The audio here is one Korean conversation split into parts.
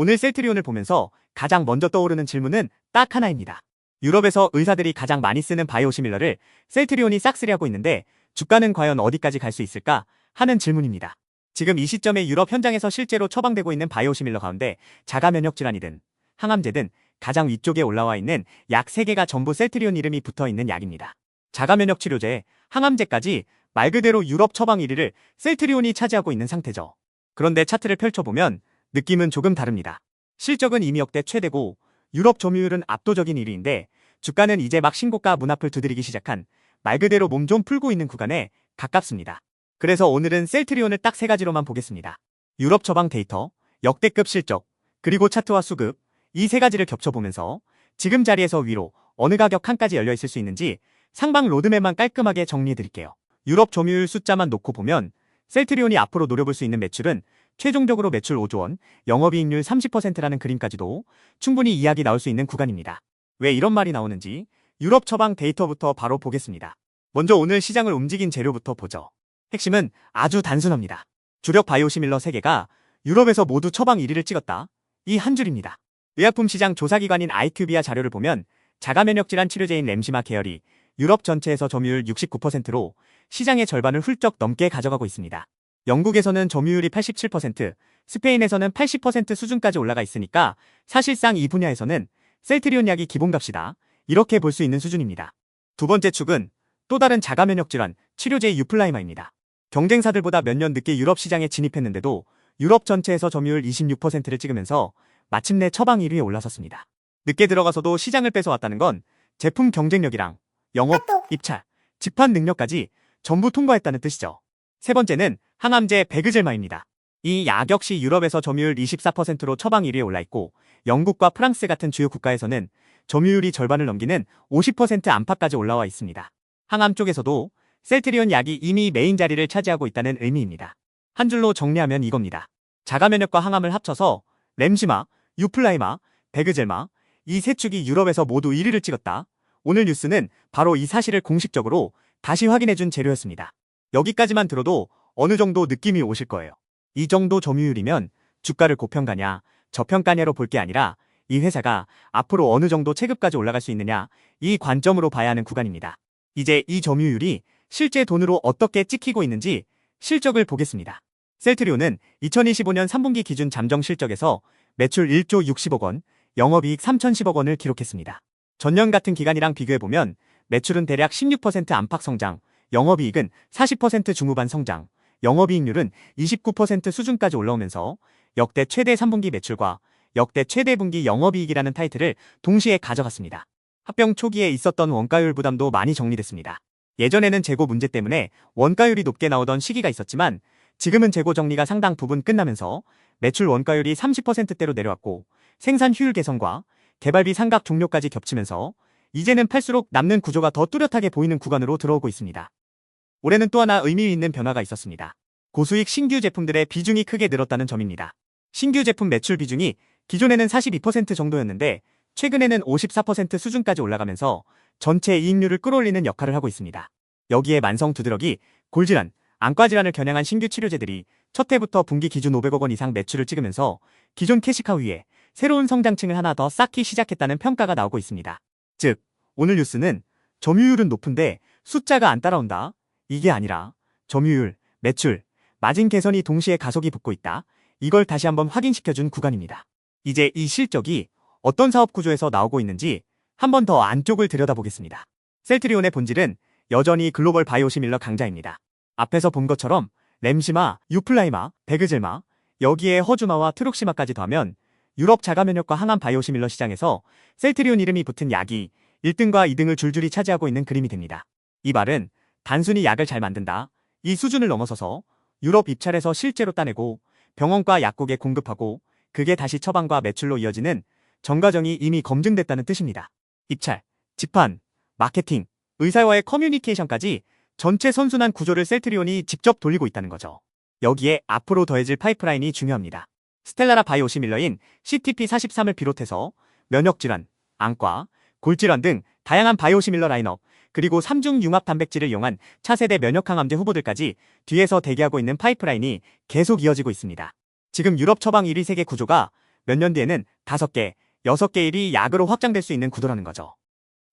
오늘 셀트리온을 보면서 가장 먼저 떠오르는 질문은 딱 하나입니다. 유럽에서 의사들이 가장 많이 쓰는 바이오시밀러를 셀트리온이 싹쓸이 하고 있는데 주가는 과연 어디까지 갈 수 있을까 하는 질문입니다. 지금 이 시점에 유럽 현장에서 실제로 처방되고 있는 바이오시밀러 가운데 자가 면역 질환이든 항암제든 가장 위쪽에 올라와 있는 약 3개가 전부 셀트리온 이름이 붙어 있는 약입니다. 자가 면역 치료제, 항암제까지 말 그대로 유럽 처방 1위를 셀트리온이 차지하고 있는 상태죠. 그런데 차트를 펼쳐보면 느낌은 조금 다릅니다. 실적은 이미 역대 최대고 유럽 점유율은 압도적인 1위인데 주가는 이제 막 신고가 문 앞을 두드리기 시작한 말 그대로 몸 좀 풀고 있는 구간에 가깝습니다. 그래서 오늘은 셀트리온을 딱 세 가지로만 보겠습니다. 유럽 처방 데이터, 역대급 실적, 그리고 차트와 수급 이 세 가지를 겹쳐보면서 지금 자리에서 위로 어느 가격 칸까지 열려 있을 수 있는지 상방 로드맵만 깔끔하게 정리해드릴게요. 유럽 점유율 숫자만 놓고 보면 셀트리온이 앞으로 노려볼 수 있는 매출은 최종적으로 매출 5조 원, 영업이익률 30%라는 그림까지도 충분히 이야기 나올 수 있는 구간입니다. 왜 이런 말이 나오는지 유럽 처방 데이터부터 바로 보겠습니다. 먼저 오늘 시장을 움직인 재료부터 보죠. 핵심은 아주 단순합니다. 주력 바이오시밀러 3개가 유럽에서 모두 처방 1위를 찍었다. 이 한 줄입니다. 의약품 시장 조사기관인 아이큐비아 자료를 보면 자가 면역 질환 치료제인 램시마 계열이 유럽 전체에서 점유율 69%로 시장의 절반을 훌쩍 넘게 가져가고 있습니다. 영국에서는 점유율이 87%, 스페인에서는 80% 수준까지 올라가 있으니까 사실상 이 분야에서는 셀트리온 약이 기본값이다. 이렇게 볼 수 있는 수준입니다. 두 번째 축은 또 다른 자가 면역 질환 치료제 유플라이마입니다. 경쟁사들보다 몇 년 늦게 유럽 시장에 진입했는데도 유럽 전체에서 점유율 26%를 찍으면서 마침내 처방 1위에 올라섰습니다. 늦게 들어가서도 시장을 뺏어왔다는 건 제품 경쟁력이랑 영업, 입찰, 집판 능력까지 전부 통과했다는 뜻이죠. 세 번째는 항암제 베그젤마입니다. 이 약 역시 유럽에서 점유율 24%로 처방 1위에 올라있고 영국과 프랑스 같은 주요 국가에서는 점유율이 절반을 넘기는 50% 안팎까지 올라와 있습니다. 항암 쪽에서도 셀트리온 약이 이미 메인 자리를 차지하고 있다는 의미입니다. 한 줄로 정리하면 이겁니다. 자가면역과 항암을 합쳐서 램시마, 유플라이마, 베그젤마 이 세 축이 유럽에서 모두 1위를 찍었다. 오늘 뉴스는 바로 이 사실을 공식적으로 다시 확인해준 재료였습니다. 여기까지만 들어도 어느 정도 느낌이 오실 거예요. 이 정도 점유율이면 주가를 고평가냐, 저평가냐로 볼 게 아니라 이 회사가 앞으로 어느 정도 체급까지 올라갈 수 있느냐, 이 관점으로 봐야 하는 구간입니다. 이제 이 점유율이 실제 돈으로 어떻게 찍히고 있는지 실적을 보겠습니다. 셀트리온은 2025년 3분기 기준 잠정 실적에서 매출 1조 60억 원, 영업이익 3,010억 원을 기록했습니다. 전년 같은 기간이랑 비교해보면 매출은 대략 16% 안팎 성장, 영업이익은 40% 중후반 성장, 영업이익률은 29% 수준까지 올라오면서 역대 최대 3분기 매출과 역대 최대 분기 영업이익이라는 타이틀을 동시에 가져갔습니다. 합병 초기에 있었던 원가율 부담도 많이 정리됐습니다. 예전에는 재고 문제 때문에 원가율이 높게 나오던 시기가 있었지만 지금은 재고 정리가 상당 부분 끝나면서 매출 원가율이 30%대로 내려왔고 생산 효율 개선과 개발비 상각 종료까지 겹치면서 이제는 팔수록 남는 구조가 더 뚜렷하게 보이는 구간으로 들어오고 있습니다. 올해는 또 하나 의미 있는 변화가 있었습니다. 고수익 신규 제품들의 비중이 크게 늘었다는 점입니다. 신규 제품 매출 비중이 기존에는 42% 정도였는데 최근에는 54% 수준까지 올라가면서 전체 이익률을 끌어올리는 역할을 하고 있습니다. 여기에 만성 두드러기, 골질환, 안과 질환을 겨냥한 신규 치료제들이 첫 해부터 분기 기준 500억 원 이상 매출을 찍으면서 기존 캐시카우 위에 새로운 성장층을 하나 더 쌓기 시작했다는 평가가 나오고 있습니다. 즉, 오늘 뉴스는 점유율은 높은데 숫자가 안 따라온다. 이게 아니라 점유율, 매출, 마진 개선이 동시에 가속이 붙고 있다. 이걸 다시 한번 확인시켜준 구간입니다. 이제 이 실적이 어떤 사업 구조에서 나오고 있는지 한 번 더 안쪽을 들여다보겠습니다. 셀트리온의 본질은 여전히 글로벌 바이오시밀러 강자입니다. 앞에서 본 것처럼 램시마, 유플라이마, 베그젤마, 여기에 허주마와 트룩시마까지 더하면 유럽 자가 면역과 항암 바이오시밀러 시장에서 셀트리온 이름이 붙은 약이 1등과 2등을 줄줄이 차지하고 있는 그림이 됩니다. 이 말은 단순히 약을 잘 만든다. 이 수준을 넘어서서 유럽 입찰에서 실제로 따내고 병원과 약국에 공급하고 그게 다시 처방과 매출로 이어지는 전 과정이 이미 검증됐다는 뜻입니다. 입찰, 집판, 마케팅, 의사와의 커뮤니케이션까지 전체 선순환 구조를 셀트리온이 직접 돌리고 있다는 거죠. 여기에 앞으로 더해질 파이프라인이 중요합니다. 스텔라라 바이오시밀러인 CTP43을 비롯해서 면역질환, 안과, 골질환 등 다양한 바이오시밀러 라인업, 그리고 3중 융합 단백질을 이용한 차세대 면역항암제 후보들까지 뒤에서 대기하고 있는 파이프라인이 계속 이어지고 있습니다. 지금 유럽 처방 1위 세계 구조가 몇 년 뒤에는 5개, 6개 일이 약으로 확장될 수 있는 구도라는 거죠.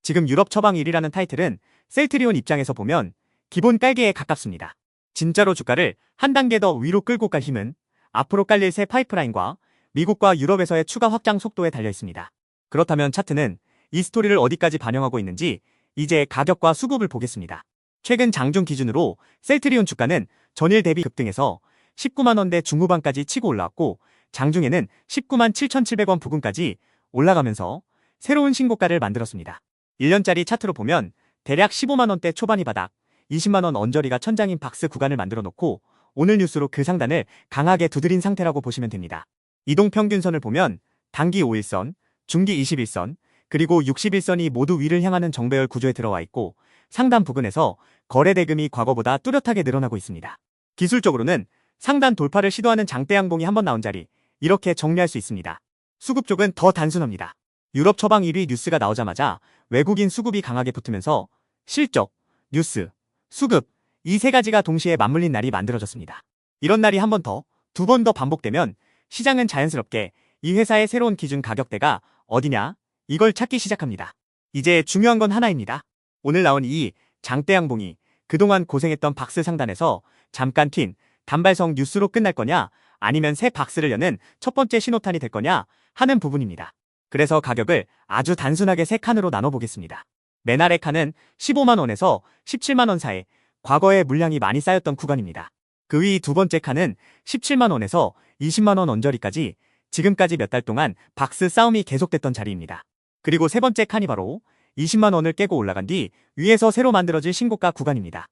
지금 유럽 처방 1위라는 타이틀은 셀트리온 입장에서 보면 기본 깔개에 가깝습니다. 진짜로 주가를 한 단계 더 위로 끌고 갈 힘은 앞으로 깔릴 새 파이프라인과 미국과 유럽에서의 추가 확장 속도에 달려 있습니다. 그렇다면 차트는 이 스토리를 어디까지 반영하고 있는지 이제 가격과 수급을 보겠습니다. 최근 장중 기준으로 셀트리온 주가는 전일 대비 급등해서 19만 원대 중후반까지 치고 올라왔고 장중에는 19만 7,700원 부근까지 올라가면서 새로운 신고가를 만들었습니다. 1년짜리 차트로 보면 대략 15만 원대 초반이 바닥, 20만 원 언저리가 천장인 박스 구간을 만들어 놓고 오늘 뉴스로 그 상단을 강하게 두드린 상태라고 보시면 됩니다. 이동 평균선을 보면 단기 5일선, 중기 21선, 그리고 61선이 모두 위를 향하는 정배열 구조에 들어와 있고 상단 부근에서 거래 대금이 과거보다 뚜렷하게 늘어나고 있습니다. 기술적으로는 상단 돌파를 시도하는 장대 양봉이 한번 나온 자리 이렇게 정리할 수 있습니다. 수급 쪽은 더 단순합니다. 유럽 처방 1위 뉴스가 나오자마자 외국인 수급이 강하게 붙으면서 실적, 뉴스, 수급 이 세 가지가 동시에 맞물린 날이 만들어졌습니다. 이런 날이 한 번 더, 두 번 더 반복되면 시장은 자연스럽게 이 회사의 새로운 기준 가격대가 어디냐 이걸 찾기 시작합니다. 이제 중요한 건 하나입니다. 오늘 나온 이 장대 양봉이 그동안 고생했던 박스 상단에서 잠깐 튄 단발성 뉴스로 끝날 거냐 아니면 새 박스를 여는 첫 번째 신호탄이 될 거냐 하는 부분입니다. 그래서 가격을 아주 단순하게 세 칸으로 나눠보겠습니다. 맨 아래 칸은 15만원에서 17만원 사이 과거에 물량이 많이 쌓였던 구간입니다. 그 위 두 번째 칸은 17만원에서 20만원 언저리까지 지금까지 몇 달 동안 박스 싸움이 계속됐던 자리입니다. 그리고 세 번째 칸이 바로 20만원을 깨고 올라간 뒤 위에서 새로 만들어질 신고가 구간입니다.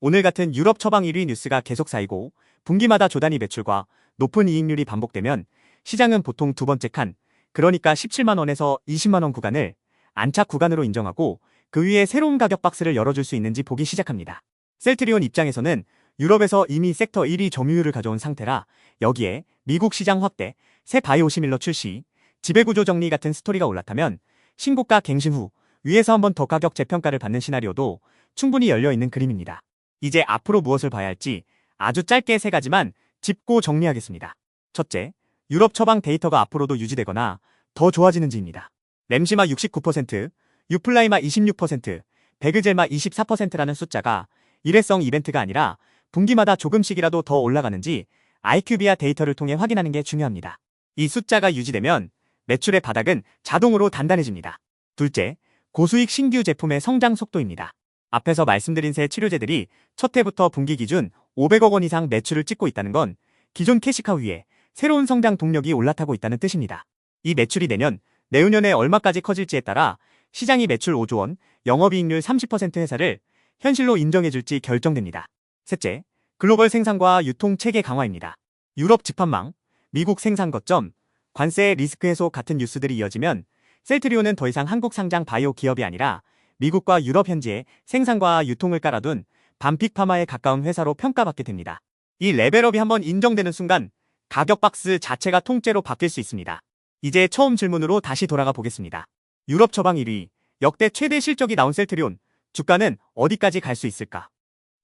오늘 같은 유럽 처방 1위 뉴스가 계속 쌓이고 분기마다 조단위 매출과 높은 이익률이 반복되면 시장은 보통 두 번째 칸, 그러니까 17만원에서 20만원 구간을 안착 구간으로 인정하고 그 위에 새로운 가격 박스를 열어줄 수 있는지 보기 시작합니다. 셀트리온 입장에서는 유럽에서 이미 섹터 1위 점유율을 가져온 상태라 여기에 미국 시장 확대, 새 바이오시밀러 출시, 지배구조 정리 같은 스토리가 올라타면 신고가 갱신 후 위에서 한 번 더 가격 재평가를 받는 시나리오도 충분히 열려 있는 그림입니다. 이제 앞으로 무엇을 봐야 할지 아주 짧게 세 가지만 짚고 정리하겠습니다. 첫째, 유럽 처방 데이터가 앞으로도 유지되거나 더 좋아지는지입니다. 램시마 69%, 유플라이마 26%, 베그젤마 24%라는 숫자가 일회성 이벤트가 아니라 분기마다 조금씩이라도 더 올라가는지 IQ비아 데이터를 통해 확인하는 게 중요합니다. 이 숫자가 유지되면 매출의 바닥은 자동으로 단단해집니다. 둘째, 고수익 신규 제품의 성장 속도입니다. 앞에서 말씀드린 새 치료제들이 첫 해부터 분기 기준 500억 원 이상 매출을 찍고 있다는 건 기존 캐시카 위에 새로운 성장 동력이 올라타고 있다는 뜻입니다. 이 매출이 내년, 내후년에 얼마까지 커질지에 따라 시장이 매출 5조 원, 영업이익률 30% 회사를 현실로 인정해줄지 결정됩니다. 셋째, 글로벌 생산과 유통 체계 강화입니다. 유럽 집합망, 미국 생산 거점, 관세 리스크 해소 같은 뉴스들이 이어지면 셀트리온은 더 이상 한국 상장 바이오 기업이 아니라 미국과 유럽 현지에 생산과 유통을 깔아둔 반픽 파마에 가까운 회사로 평가받게 됩니다. 이 레벨업이 한번 인정되는 순간 가격 박스 자체가 통째로 바뀔 수 있습니다. 이제 처음 질문으로 다시 돌아가 보겠습니다. 유럽 처방 1위, 역대 최대 실적이 나온 셀트리온, 주가는 어디까지 갈 수 있을까?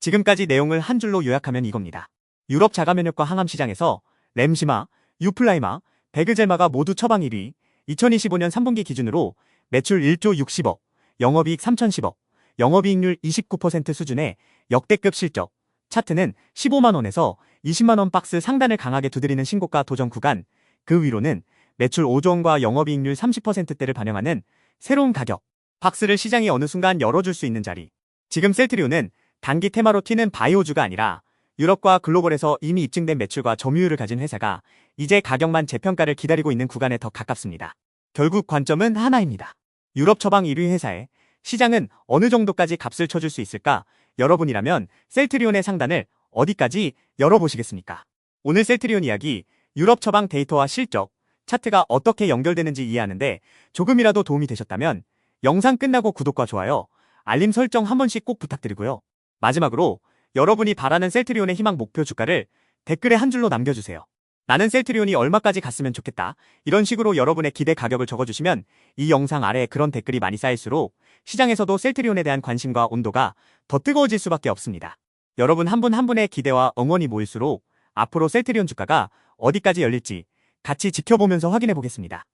지금까지 내용을 한 줄로 요약하면 이겁니다. 유럽 자가 면역과 항암 시장에서 램시마, 유플라이마, 베그젤마가 모두 처방 1위, 2025년 3분기 기준으로 매출 1조 60억, 영업이익 3,010억, 영업이익률 29% 수준의 역대급 실적, 차트는 15만원에서 20만원 박스 상단을 강하게 두드리는 신고가 도전 구간, 그 위로는 매출 5조 원과 영업이익률 30%대를 반영하는 새로운 가격, 박스를 시장이 어느 순간 열어줄 수 있는 자리. 지금 셀트리온은 단기 테마로 튀는 바이오주가 아니라 유럽과 글로벌에서 이미 입증된 매출과 점유율을 가진 회사가 이제 가격만 재평가를 기다리고 있는 구간에 더 가깝습니다. 결국 관점은 하나입니다. 유럽 처방 1위 회사에 시장은 어느 정도까지 값을 쳐줄 수 있을까? 여러분이라면 셀트리온의 상단을 어디까지 열어보시겠습니까? 오늘 셀트리온 이야기, 유럽 처방 데이터와 실적, 차트가 어떻게 연결되는지 이해하는데 조금이라도 도움이 되셨다면 영상 끝나고 구독과 좋아요, 알림 설정 한 번씩 꼭 부탁드리고요. 마지막으로 여러분이 바라는 셀트리온의 희망 목표 주가를 댓글에 한 줄로 남겨주세요. 나는 셀트리온이 얼마까지 갔으면 좋겠다. 이런 식으로 여러분의 기대 가격을 적어주시면 이 영상 아래에 그런 댓글이 많이 쌓일수록 시장에서도 셀트리온에 대한 관심과 온도가 더 뜨거워질 수밖에 없습니다. 여러분 한 분한 분의 기대와 응원이 모일수록 앞으로 셀트리온 주가가 어디까지 열릴지 같이 지켜보면서 확인해 보겠습니다.